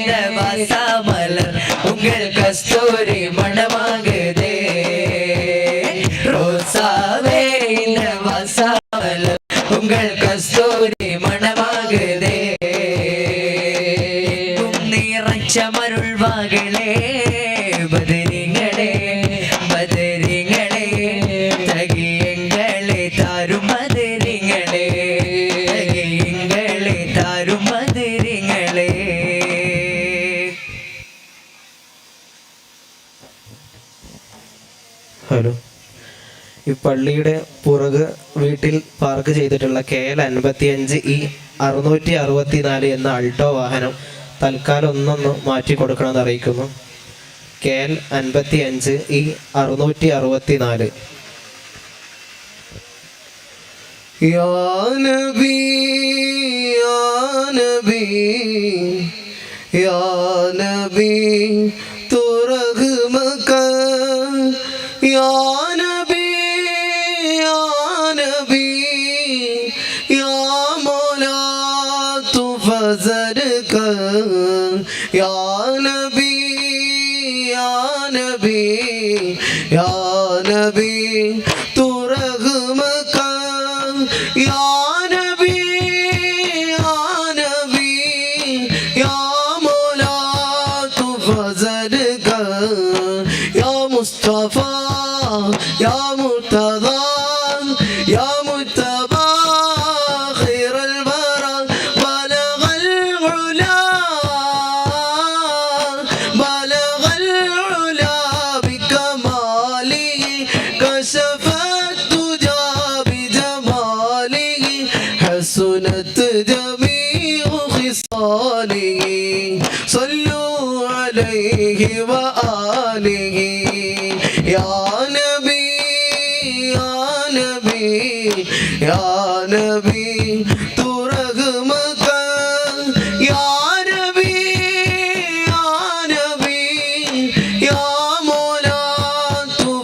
வாசா மலர் உங்கள் கஸ்தூரி மணமாகுதே ரோசாவே இந்த வாசா மலர் உங்கள் கஸ்தூரி மணமாகுதே நிறைச்ச மருள்வாகளே പള്ളിയുടെ പുറക് വീട്ടിൽ പാർക്ക് ചെയ്തിട്ടുള്ള കെ എൽ അൻപത്തിയഞ്ച് ഇ അറുന്നൂറ്റി അറുപത്തിനാല് എന്ന അൾട്ടോ വാഹനം തൽക്കാലം ഒന്നൊന്ന് മാറ്റി കൊടുക്കണമെന്ന് അറിയിക്കുന്നു കെ എൽ അൻപത്തിയഞ്ച് ഇ അറുന്നൂറ്റി അറുപത്തിനാല് يا نبي يا نبي يا نبي تو رحمك يا নবী حسنت جميع خصاله صلوا عليه وآله يا نبي يا نبي يا نبي تو رحمك يا نبي يا نبي يا مولا تو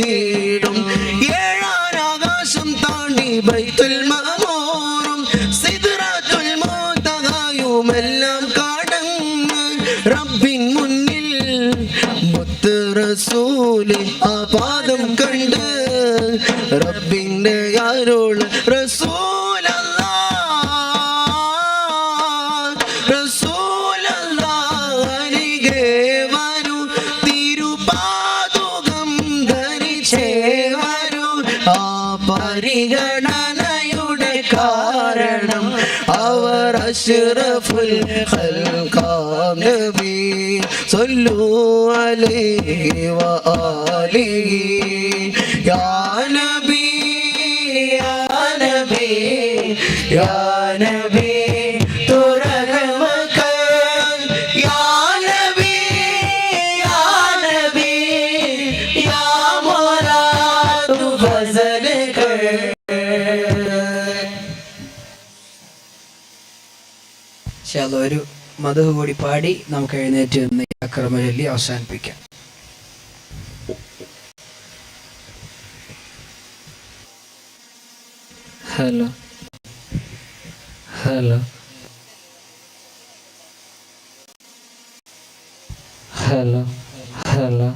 ആദരിച്ചിടും ഏഴാനാകാശം താണ്ടി ബൈത്തുൽ മഅമൂറും സിദ്റാത്തുൽ എല്ലാം കടന്ന് റബ്ബിൻ മുന്നിൽ മുത്ത് റസൂലി ആ പാദം കണ്ട് റബ്ബിന്റെ അരുൾ പരിഗണനയുടെ കാരണം. അവർ അഷ്റഫുൽ നബി സല്ലു അലൈഹി വആലിഹി യാ നബി യാ നബി യാ നബി. ശാല ഒരു മധു കൂടി പാടി നമുക്ക് എഴുന്നേറ്റ് നിന്ന് അക്രമചൊല്ലി അക്രമ ചൊല്ലി അവസാനിപ്പിക്കാം. Hello. Hello. Hello. Hello.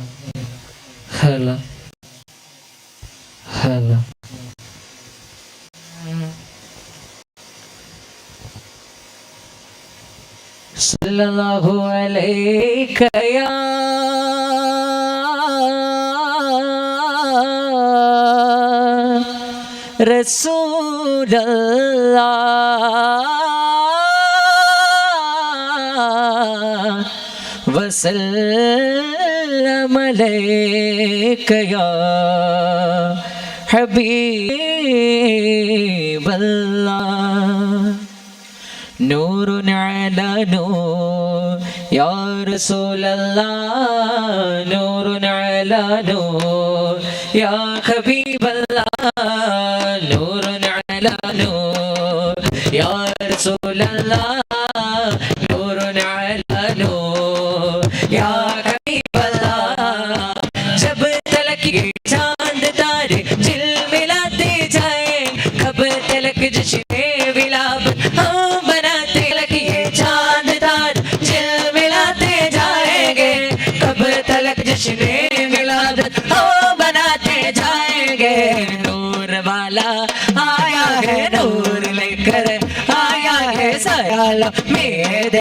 Hello. സല്ലല്ലാഹു അലൈക യാ വസല്ലമ അലൈക യാ نور على نور يا رسول الله نور على نور يا حبيب الله نور على نور يا رسول الله نور على نور يا حبيب الله جب تلك जश्ने मिलाद हो बनाते जाएँगे। नूर वाला आया है नूर लेकर, आया है सयाल, मेरे